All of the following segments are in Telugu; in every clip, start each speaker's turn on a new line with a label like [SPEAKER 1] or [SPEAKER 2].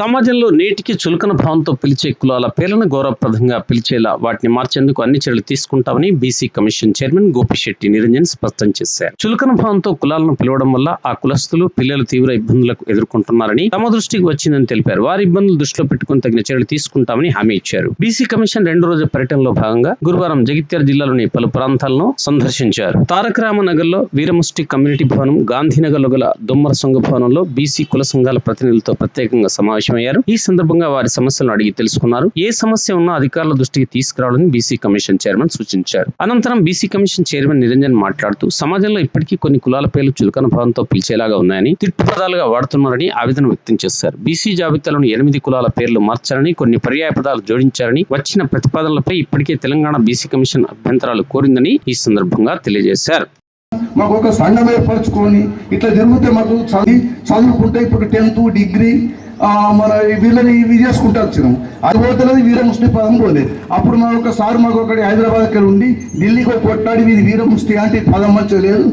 [SPEAKER 1] సమాజంలో నేటికి చులకన భావంతో పిలిచే కులాల పేర్లను గౌరవప్రదంగా పిలిచేలా వాటిని మార్చేందుకు అన్ని చర్యలు తీసుకుంటామని BC commission chairman Gopishetti Niranjan స్పష్టం చేశారు. చులకన భావంతో కులాలను పిలవడం వల్ల ఆ కులస్తులు పిల్లలు తీవ్ర ఇబ్బందులకు ఎదుర్కొంటున్నారని తమ దృష్టికి వచ్చిందని తెలిపారు. వారి ఇబ్బందులు దృష్టిలో పెట్టుకుని తగిన చర్యలు తీసుకుంటామని హామీ ఇచ్చారు. బీసీ కమిషన్ రెండు రోజుల పర్యటనలో భాగంగా గురువారం జగిత్యాల జిల్లాలోని పలు ప్రాంతాలను సందర్శించారు. తారక రామనగర్లో వీరముష్టి కమ్యూనిటీ భవనం గాంధీనగర్లో గల దుమ్మర సంఘ భవనంలో బీసీ కుల సంఘాల ప్రతినిధులతో ప్రత్యేకంగా సమావేశం సమావేశమయ్యారు ఈ సందర్భంగా వారి సమస్యలను అడిగి తెలుసుకున్నారు. ఏ సమస్య ఉన్నా అధికారుల దృష్టికి తీసుకురావాలని బీసీ కమిషన్ చైర్మన్ సూచించారు. అనంతరం బీసీ కమిషన్ చైర్మన్ నిరంజన్ మాట్లాడుతూ సమాజంలో ఇప్పటికీ కొన్ని కులాల పేర్లు చులకన భావంతో పిలిచేలాగా ఉన్నాయని తిట్టు పదాలుగా వాడుతున్నారని ఆవేదన వ్యక్తం చేశారు. బీసీ జాబితాలోని ఎనిమిది కులాల పేర్లు మార్చాలని కొన్ని పర్యాయ పదాలు జోడించారని వచ్చిన ప్రతిపాదనలపై ఇప్పటికే తెలంగాణ బీసీ కమిషన్ అభ్యంతరాలు కోరిందని ఈ సందర్భంగా తెలియజేశారు.
[SPEAKER 2] మాకు ఒక సంఘం ఏర్పరచుకొని ఇట్లా జరిగితే మాకు చదువుకుంటే ఇప్పుడు టెన్త్ డిగ్రీ మన వీళ్ళని ఇవి చేసుకుంటూ వచ్చినాం. అది పోతలేదు వీర ముష్టి పదం పోలేదు అప్పుడు మా ఒకసారి మాకు ఒకటి హైదరాబాద్ ఇక్కడ ఉండి ఢిల్లీకి ఒక కొట్టాడి ఇది వీర ముష్టి అంటే పదం మంచిగా లేదు.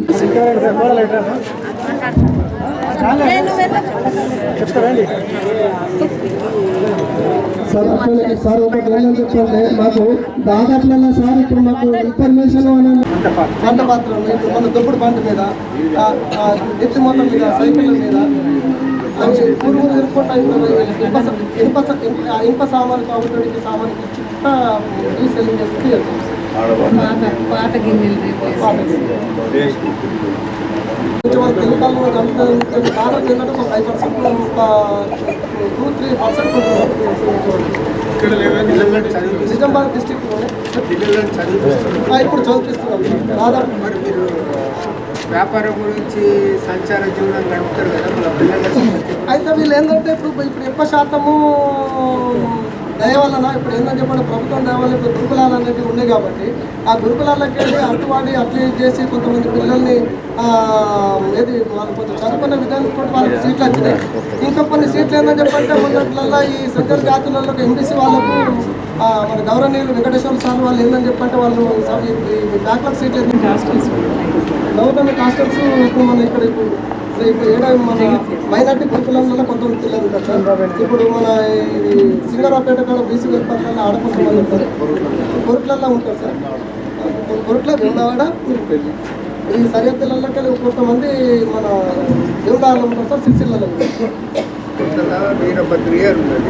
[SPEAKER 3] సార్ సార్ ఒకటి ఏంటని చెప్పండి. మాకు దాదాపులలో సార్ ఇప్పుడు మాకు ఇన్ఫర్మేషన్ పంట పాత్ర ఇప్పుడు మన దొప్పుడు పంట మీద ఎత్తి మొత్తం మీద సైకిళ్ళ మీద మంచి పురుగులు ఎరుకుంటా ఇనుప ఇనుప ఇనుప- ఆ కాబట్టి సామాను చుట్టా రీసెల్లింగ్ చేస్తే వెళ్తాం
[SPEAKER 4] పాత గిన్నెలు
[SPEAKER 3] కెమికల్ ఏంటంటే ఒక ఫైవ్ పర్సెంట్ ఒక టూ త్రీ పర్సెంట్ నిజామాబాద్ డిస్టిక్లోనే ఇప్పుడు చదివిస్తున్నాం దాదాపు
[SPEAKER 5] వ్యాపారం గురించి సంచార జీవనం గడుపుతారు కదా మన పిల్లలకి
[SPEAKER 3] అయితే వీళ్ళు ఏంటంటే ఇప్పుడు ఇప్పుడు ఎక్కువ శాతము దయ వలన ఇప్పుడు ఏంటంటే చెప్పండి ప్రభుత్వం దయవల్ల ఇప్పుడు గురుకులాలు అనేవి ఉన్నాయి కాబట్టి ఆ గురుకులాలకి వెళ్ళి అట్టువాడి అట్లా చేసి కొంతమంది పిల్లల్ని ఏది వాళ్ళు కొంచెం చదువుకున్న విధానం కూడా వాళ్ళకి సీట్లు వచ్చినాయి. ఇంకా కొన్ని సీట్లు ఏంటని చెప్పంటే మొన్నట్లల్లో ఈ సెంట్రల్ జాతులలో ఎంబీసీ వాళ్ళకు మన గౌరవనీయులు వెంకటేశ్వర సార్ వాళ్ళు ఏంటని చెప్పంటే వాళ్ళు బ్యాక్లాగ్ సీట్లు గవర్నమెంట్ హాస్టల్స్ ఇప్పుడు మన ఇక్కడ ఇప్పుడు ఇప్పుడు ఏడా మన మైనార్టీ గురుకులంలో కొంతమంది పిల్లలు ఉంటారు సార్ ఇప్పుడు మన ఇది సింగరాపేట కాడ బీసీ వెల్పర్లలో ఆడకొంతమంది ఉంటారు. కొరుట్లలో ఉంటారు సార్. కొరుట్ల వేమవాడ ఊరిపల్లి ఈ సరిహద్దులలోకి కొంతమంది మన దేవుడాలలో ఉంటారు సార్ సిరిసిల్లలో ఉంటారు.
[SPEAKER 5] ఉన్నది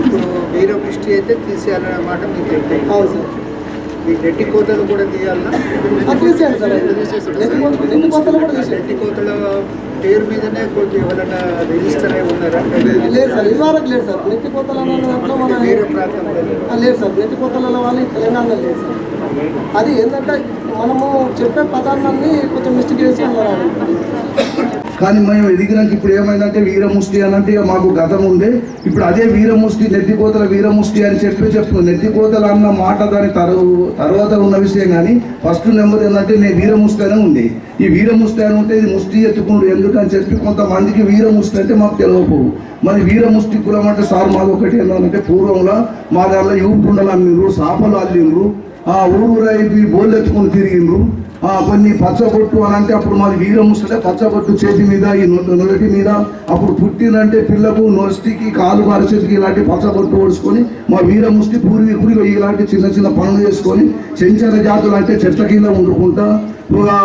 [SPEAKER 5] ఇప్పుడు వీరపుష్టి అయితే తీసేయాలనే మాట మీరు చెప్పింది
[SPEAKER 3] అవును సార్.
[SPEAKER 5] మీ నెట్టి కోతలు కూడా తీయాలన్నా
[SPEAKER 3] అది తీసేయండి సార్ నెట్టి కోత- నెట్టి కోతలు కూడా తీసేయండి.
[SPEAKER 5] నెట్టి కోతల పేరు మీదనే కొంచెం ఎవరైనా రిజిస్టర్ అయి ఉన్నారా?
[SPEAKER 3] లేదు సార్ ఇది వరకు లేదు సార్. నెట్టి కోతలు
[SPEAKER 5] వేరే ప్రాంతంలో
[SPEAKER 3] లేదు సార్. నెట్టి కోతల వాళ్ళు ఈ తెలంగాణలో లేదు సార్. అది ఏంటంటే మనము చెప్పే పదార్థాన్ని కొంచెం మిస్టేక్ చేసి అన్నారు
[SPEAKER 2] కానీ మేము ఎదిగినాక ఇప్పుడు ఏమైందంటే వీరముష్టి అని అంటే మాకు గతం ఉండే ఇప్పుడు అదే వీరముష్టి నెత్తికోతల వీరముష్టి అని చెప్పి చెప్తున్నాను నెత్తికోతలు అన్న మాట దాని తరువు తర్వాత ఉన్న విషయం కానీ ఫస్ట్ నెంబర్ ఏంటంటే నేను వీరముష్టి అనే ఉంది. ఈ వీరముష్టి అని ఉంటే ఇది ముష్టి ఎత్తుకుండు ఎందుకని చెప్పి కొంతమందికి వీరముష్టి అంటే మాకు తెలియకపోవు మరి వీరముష్టి కులం అంటే సార్ మాది ఒకటి ఏంటంటే పూర్వంలో మా దాంట్లో యూపుండలు అల్లిండ్రు సాపలు అల్లిండ్రు ఆ ఊరు రైపి బోళ్ళు ఎత్తుకుని తిరిగిండ్రు. కొన్ని పచ్చబొట్టు అని అంటే అప్పుడు మాది వీరముసలే పచ్చబొట్టు చేతి మీద ఈ నొలటి మీద. అప్పుడు పుట్టినంటే పిల్లకు నొస్టికి కాలు పరిచేతికి ఇలాంటి పచ్చబొట్టు ఓడుచుకొని మా వీరముష్టి పూర్వీకులు ఇలాంటి చిన్న చిన్న పనులు చేసుకొని చెంచల జాతులు అంటే చెట్ల కింద వండుకుంటా ఆ,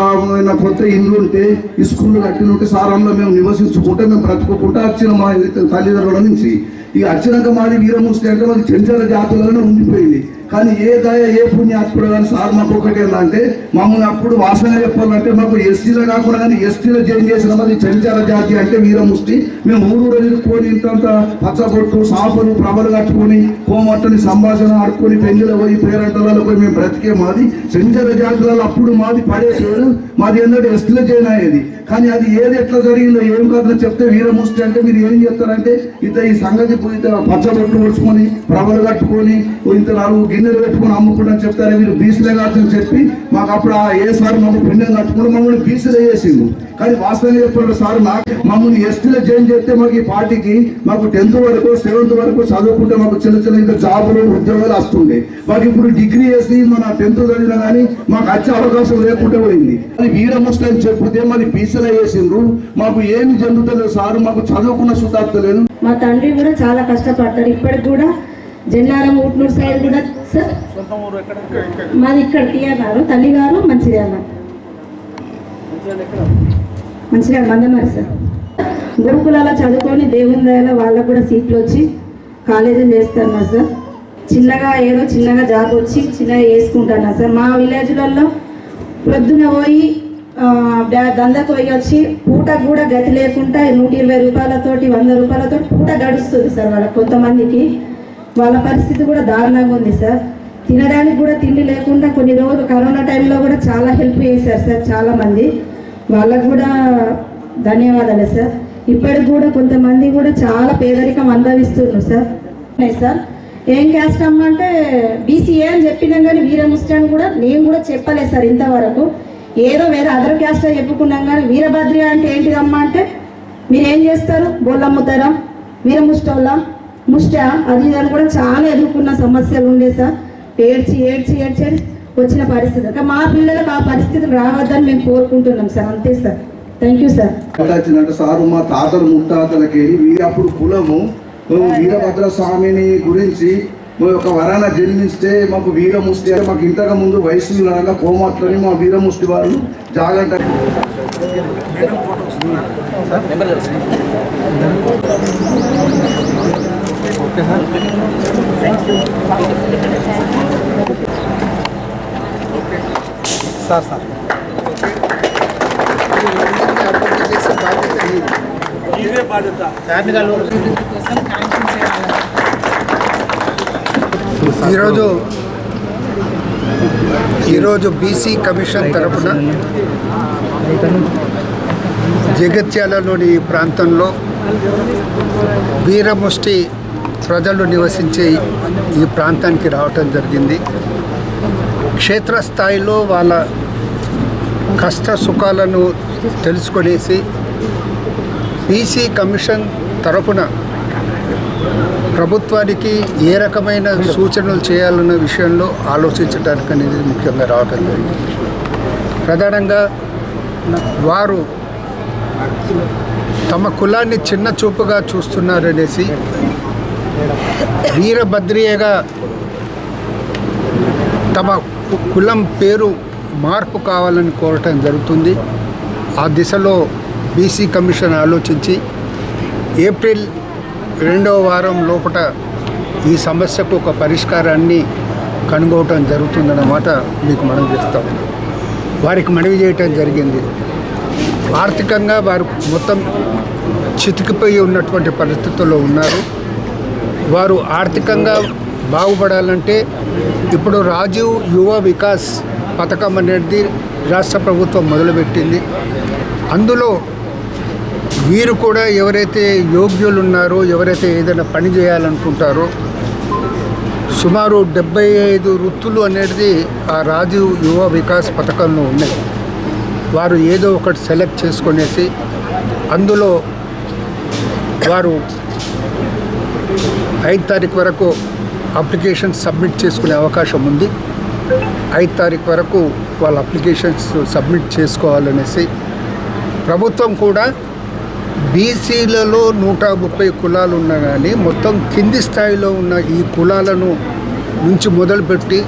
[SPEAKER 2] కొత్త ఇల్లు ఉంటే ఈ స్కూళ్ళు కట్టిన ఉంటే సారంలో మేము నివసించుకుంటే మేము బ్రతుకుంటా వచ్చిన మా తల్లిదండ్రుల నుంచి. ఇక వచ్చినాక మాది వీరముష్టి అంటే మాకు చెంచల జాతులలోనే ఉండిపోయింది. కానీ ఏ దయ ఏ పుణ్యాత్ముడు కానీ సార్ మాకు ఒకటి ఏంటంటే మమ్మల్ని అప్పుడు వాసన చెప్పాలంటే మాకు ఎస్టీలో కాకుండా కానీ ఎస్టీలో జాయిన్ చేసిన మరి చెంచాల జాతి అంటే వీరముష్టి మేము ఊరు రోజులు పోని ఇంతంత పచ్చగొట్టు సాపులు ప్రభలు కట్టుకొని కోమట్టని సంభాషణ ఆడుకొని పెంగుల పోయి పేరంటలలో పోయి మేము బ్రతికే మాది. చెంచల జాతులలో అప్పుడు మాది చూడు మాది ఏంటంటే ఎస్టీలో జాయిన్ అయ్యేది కానీ అది ఏది ఎట్లా జరిగిందో ఏం కథలో చెప్తే వీరముష్టి అంటే మీరు ఏం చెప్తారంటే ఇంత ఈ సంగతి ఇంత పచ్చబొట్టు పడుచుకొని ప్రభలు కట్టుకొని ఇంత నాలుగు గిన్నెలు పెట్టుకొని అమ్ముకుంటాను చెప్తారే మీరు? బీసీలే కాదని చెప్పి మాకు అప్పుడు ఆ ఏ సార్ మమ్మల్ని పుణ్యం కట్టుకుని మమ్మల్ని బీసీలో వేసిండు కానీ వాస్తవంగా చెప్పాడు సార్ నాకు మమ్మల్ని ఎస్టీలో జాయిన్ చేస్తే మాకు ఈ పార్టీకి మాకు టెన్త్ వరకు సెవెంత్ వరకు చదువుకుంటే మాకు చిన్న చిన్న ఇంకా జాబులు ఉద్యోగాలు వస్తుండే. మాకు ఇప్పుడు డిగ్రీ చేసి మన టెన్త్ చదివినా కానీ మాకు వచ్చే అవకాశం లేకుంటే పోయింది అది వీర ముస్లిం చెప్పితే మరి బీసీలో వేసిండ్రు మాకు ఏమి జరుగుతలేదు సారు మాకు చదువుకున్న శుద్ధార్థ లేదు.
[SPEAKER 6] మా తండ్రి కూడా చాలా కష్టపడతారు ఇప్పటికి కూడా జెండారం ఊట్నూరు సైడ్ కూడా సార్ మాది ఇక్కడ టీఆర్ తల్లి గారు మంచిర్యాల. మంచిర్యాల మందమారి సార్. గురుకులాల చదువుకొని దేవుని దయలో వాళ్ళకు కూడా సీట్లు వచ్చి కాలేజీలు చేస్తున్నారు సార్. చిన్నగా ఏదో చిన్నగా జాబ్ వచ్చి చిన్నగా వేసుకుంటున్నా సార్. మా విలేజ్లలో ప్రొద్దున పోయి దందకు పోయి వచ్చి పూట కూడా గతి లేకుండా నూట ఇరవై రూపాయలతోటి వంద రూపాయలతో పూట గడుస్తుంది సార్ వాళ్ళ కొంతమందికి. వాళ్ళ పరిస్థితి కూడా దారుణంగా ఉంది సార్. తినడానికి కూడా తిండి లేకుండా కొన్ని రోజులు కరోనా టైంలో కూడా చాలా హెల్ప్ చేశారు సార్ చాలామంది. వాళ్ళకు కూడా ధన్యవాదాలు సార్. ఇప్పటికి కూడా కొంతమంది కూడా చాలా పేదరికం అనుభవిస్తున్నారు సార్. సార్. ఏం క్యాస్ట్ అమ్మ అంటే బీసీఏ అని చెప్పినాం కానీ వీర ముస్లిం కూడా నేను కూడా చెప్పలేదు సార్ ఇంతవరకు. ఏదో వేరే అదర్ క్యాస్ట్ చెప్పుకున్నాం కానీ వీరభద్రి అంటే ఏంటిదమ్మా అంటే మీరు ఏం చేస్తారు? బోళ్ళు అమ్ముతారా వీర ముష్టోళ్ళ ముష్ట అది ఇది అని కూడా చాలా ఎదుర్కొన్న సమస్యలు ఉండే సార్. ఏడ్చి ఏడ్చి ఏడ్చి వచ్చిన పరిస్థితి. కానీ మా పిల్లలకు ఆ పరిస్థితులు రావద్దని మేము కోరుకుంటున్నాం సార్. అంతే sir. Thank you sir
[SPEAKER 2] sir మా తాతలు ముత్తాతలకి అప్పుడు కులము మేము వీరభద్ర స్వామిని గురించి మేము ఒక వరాన జన్మిస్తే మాకు వీరముష్టి అంటే మాకు ఇంతకు ముందు వయసులో అనగా కోమాట్లని మా వీరముష్టి వాళ్ళు జాగ్రత్త
[SPEAKER 5] అభివృద్ధి బాధ్యత.
[SPEAKER 7] ఈరోజు ఈరోజు బీసీ కమిషన్ తరపున జగిత్యాలలోని ఈ ప్రాంతంలో వీరముష్టి ప్రజలు నివసించే ఈ ప్రాంతానికి రావటం జరిగింది. క్షేత్రస్థాయిలో వాళ్ళ కష్ట సుఖాలను తెలుసుకొనేసి బీసీ కమిషన్ తరపున ప్రభుత్వానికి ఏ రకమైన సూచనలు చేయాలన్న విషయంలో ఆలోచించడానికి అనేది ముఖ్యంగా రావటం జరిగింది. ప్రధానంగా వారు తమ కులాన్ని చిన్న చూపుగా చూస్తున్నారనేసి వీరభద్రియగా తమ కులం పేరు మార్పు కావాలని కోరటం జరుగుతుంది. ఆ దిశలో బీసీ కమిషన్ ఆలోచించి ఏప్రిల్ రెండవ వారం లోపల ఈ సమస్యకు ఒక పరిష్కారాన్ని కనుగోవటం జరుగుతుందన్నమాట మీకు మనం చేస్తూ ఉన్నాం. వారికి మనవి చేయటం జరిగింది. ఆర్థికంగా వారు మొత్తం చితికిపోయి ఉన్నటువంటి పరిస్థితుల్లో ఉన్నారు. వారు ఆర్థికంగా బాగుపడాలంటే ఇప్పుడు రాజీవ్ యువ వికాస్ పథకం అనేది రాష్ట్ర ప్రభుత్వం మొదలుపెట్టింది. అందులో వీరు కూడా ఎవరైతే యోగ్యులు ఉన్నారో ఎవరైతే ఏదైనా పని చేయాలనుకుంటారో సుమారు డెబ్బై ఐదు వృత్తులు అనేది ఆ రాజీవ్ యువ వికాస్ పథకంలో ఉన్నాయి. వారు ఏదో ఒకటి సెలెక్ట్ చేసుకునేసి అందులో వారు ఐదు తారీఖు వరకు అప్లికేషన్ సబ్మిట్ చేసుకునే అవకాశం ఉంది. ఐదు తారీఖు వరకు వాళ్ళ అప్లికేషన్స్ సబ్మిట్ చేసుకోవాలనేసి ప్రభుత్వం కూడా బీసీలలో నూట ముప్పై కులాలు ఉన్నా కానీ మొత్తం కింది స్థాయిలో ఉన్న ఈ కులాలను నుంచి మొదలుపెట్టి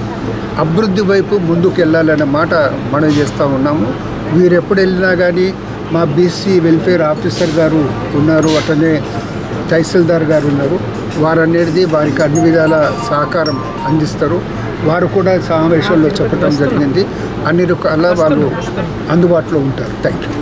[SPEAKER 7] అభివృద్ధి వైపు ముందుకు వెళ్ళాలనే మాట మనం చేస్తూ ఉన్నాము. వీరు ఎప్పుడు వెళ్ళినా కానీ మా బీసీ వెల్ఫేర్ ఆఫీసర్ గారు ఉన్నారు అట్లనే తహసీల్దార్ గారు ఉన్నారు. వారు అనేది వారికి అన్ని విధాల సహకారం అందిస్తారు. వారు కూడా సమావేశంలో చెప్పడం జరిగింది. అన్ని రకాల వాళ్ళు అందుబాటులో ఉంటారు. Thank you